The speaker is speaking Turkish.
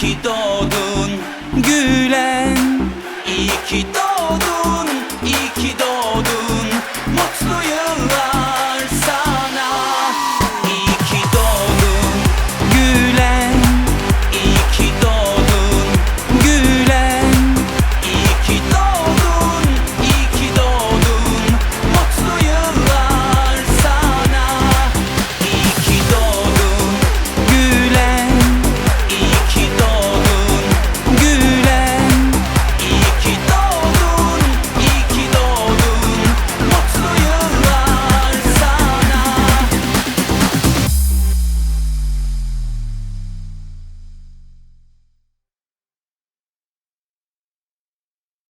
ki doğdun Gülen İyi ki doğdun, iyi ki doğdun mutluyum.